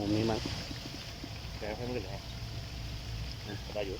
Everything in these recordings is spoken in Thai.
มุมนี้มั้งแต่ให้มันขึ้นให้ได้อยู่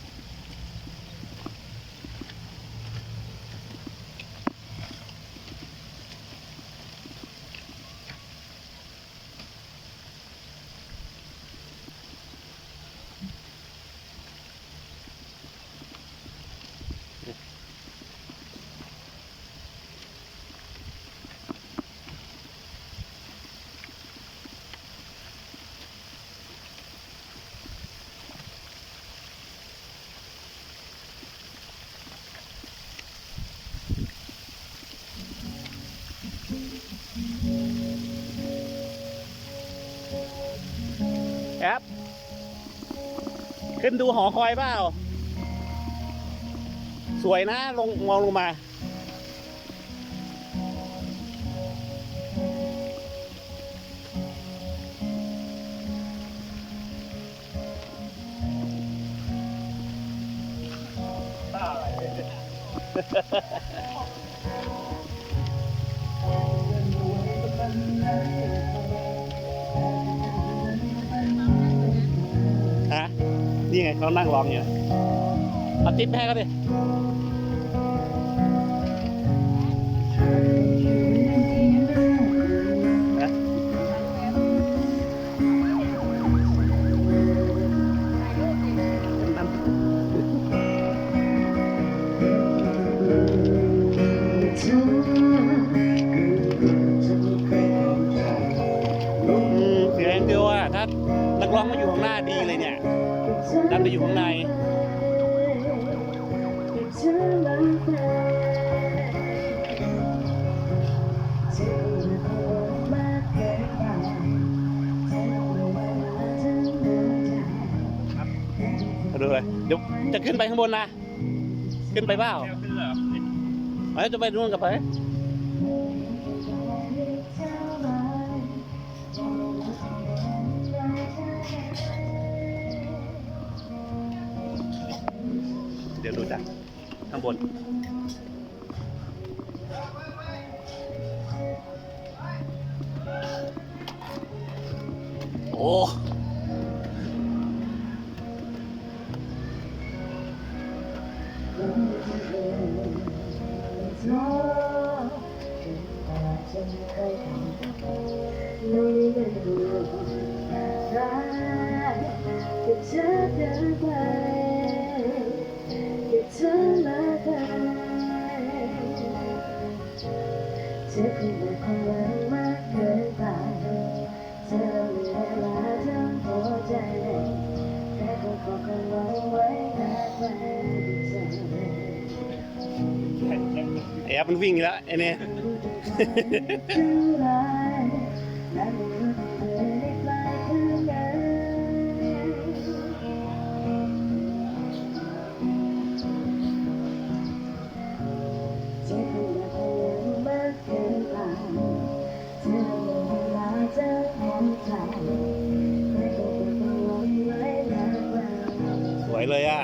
แอปขึ้นดูหอคอยเปล่า สวยนะ ลงมองลงมาต้า นี่ไงเขานั่งร้องอยู่เอาติ๊บให้เขาดิฮะอืมเสียงเดียวอะถ้านักร้องมาอยู่ข้างหน้าดีเลยเนี่ย ดันไปอยู่ข้างในมาดูเลยเดี๋ยวจะขึ้นไปข้างบนนะ ขึ้นไปเปล่าขึ้นเหรอเอ้ยจะไปนู่นกับไป ดี๋ยวดูจ้ะข้างบนโอ้เธอเดินไป เอคงเป็นความหวังมากเกินไปเธอมีเวลาทั้งหัวใจแต่ก็ขอกันไว้ไว้นะไว้ใจแอปมันวิ่งอีกแล้วไอ้เนี่ย วยเลยอะ